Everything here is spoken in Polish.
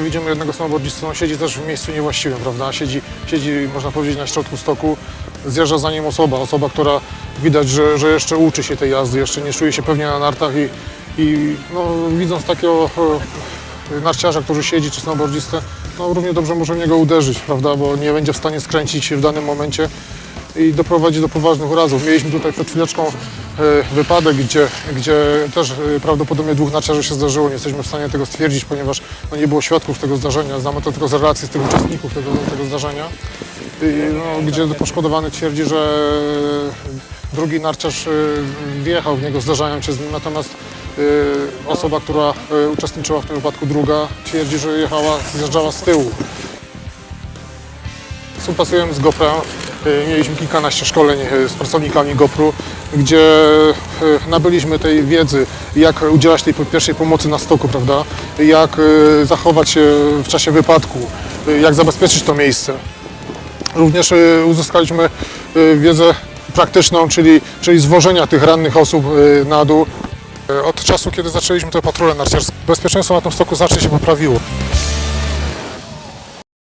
widzimy jednego snowboardzistę, on siedzi też w miejscu niewłaściwym, prawda? Siedzi, siedzi można powiedzieć, na środku stoku, zjeżdża za nim osoba, osoba, która widać, że, że jeszcze uczy się tej jazdy, jeszcze nie czuje się pewnie na nartach i, i no, widząc takiego e, narciarza, który siedzi, czy snowboardzistę, no równie dobrze może w niego uderzyć, prawda? Bo nie będzie w stanie skręcić w danym momencie i doprowadzi do poważnych urazów. Mieliśmy tutaj przed chwileczką wypadek, gdzie, gdzie też e, prawdopodobnie dwóch narciarzy się zdarzyło. Nie jesteśmy w stanie tego stwierdzić, ponieważ no, nie było świadków tego zdarzenia. Znamy to tylko z relacji z tych uczestników tego, tego zdarzenia. No, gdzie poszkodowany twierdzi, że drugi narciarz e, wjechał w niego, zdarzając się z nim, natomiast e, osoba, która e, uczestniczyła w tym wypadku, druga, twierdzi, że jechała, zjeżdżała z tyłu. Współpracujemy z GoPro. Y, Mieliśmy kilkanaście szkoleń y, z pracownikami GoPro, gdzie y, nabyliśmy tej wiedzy, jak udzielać tej pierwszej pomocy na stoku, prawda? Jak zachować się w czasie wypadku, jak zabezpieczyć to miejsce. Również uzyskaliśmy wiedzę praktyczną, czyli, czyli zwożenia tych rannych osób na dół. Od czasu, kiedy zaczęliśmy tę patrolę narciarską, bezpieczeństwo na tym stoku znacznie się poprawiło.